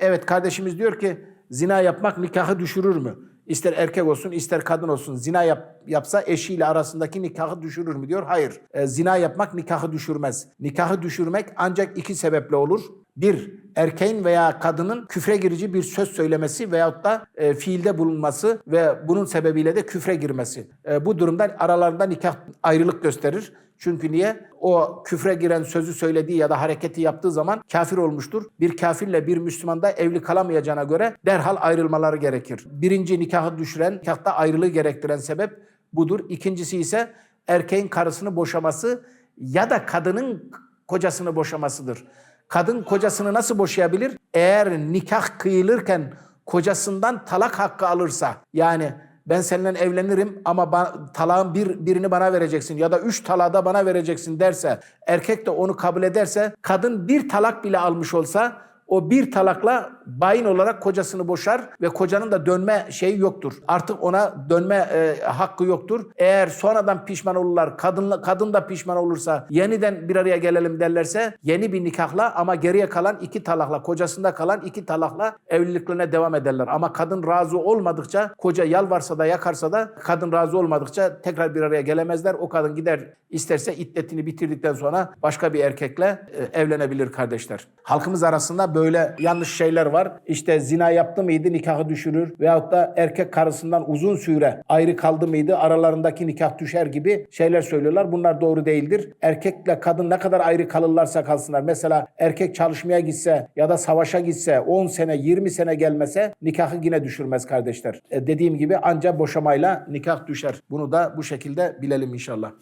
Evet kardeşimiz diyor ki zina yapmak nikahı düşürür mü? İster erkek olsun ister kadın olsun zina yap, yapsa eşiyle arasındaki nikahı düşürür mü diyor. Hayır. E, zina yapmak nikahı düşürmez. Nikahı düşürmek ancak iki sebeple olur. Bir, erkeğin veya kadının küfre girici bir söz söylemesi veyahut da e, fiilde bulunması ve bunun sebebiyle de küfre girmesi. E, bu durumda aralarında nikah ayrılık gösterir. Çünkü niye? O küfre giren sözü söylediği ya da hareketi yaptığı zaman kafir olmuştur. Bir kafirle bir Müslüman da evli kalamayacağına göre derhal ayrılmaları gerekir. Birinci nikahı düşüren, nikahta ayrılığı gerektiren sebep budur. İkincisi ise erkeğin karısını boşaması ya da kadının kocasını boşamasıdır. Kadın kocasını nasıl boşayabilir? Eğer nikah kıyılırken kocasından talak hakkı alırsa yani ben seninle evlenirim ama talağın bir, birini bana vereceksin ya da üç talağı da bana vereceksin derse erkek de onu kabul ederse kadın bir talak bile almış olsa o bir talakla bayin olarak kocasını boşar ve kocanın da dönme şeyi yoktur. Artık ona dönme e, hakkı yoktur. Eğer sonradan pişman olurlar, kadınla, kadın da pişman olursa yeniden bir araya gelelim derlerse yeni bir nikahla ama geriye kalan iki talakla, kocasında kalan iki talakla evliliklerine devam ederler. Ama kadın razı olmadıkça, koca yalvarsa da yakarsa da kadın razı olmadıkça tekrar bir araya gelemezler. O kadın gider isterse iddetini bitirdikten sonra başka bir erkekle e, evlenebilir kardeşler. Halkımız arasında böyle yanlış şeyler var. İşte zina yaptı mıydı nikahı düşürür veyahut da erkek karısından uzun süre ayrı kaldı mıydı aralarındaki nikah düşer gibi şeyler söylüyorlar. Bunlar doğru değildir. Erkekle kadın ne kadar ayrı kalırlarsa kalsınlar. Mesela erkek çalışmaya gitse ya da savaşa gitse 10 sene 20 sene gelmese nikahı yine düşürmez kardeşler. E, dediğim gibi ancak boşamayla nikah düşer. Bunu da bu şekilde bilelim inşallah.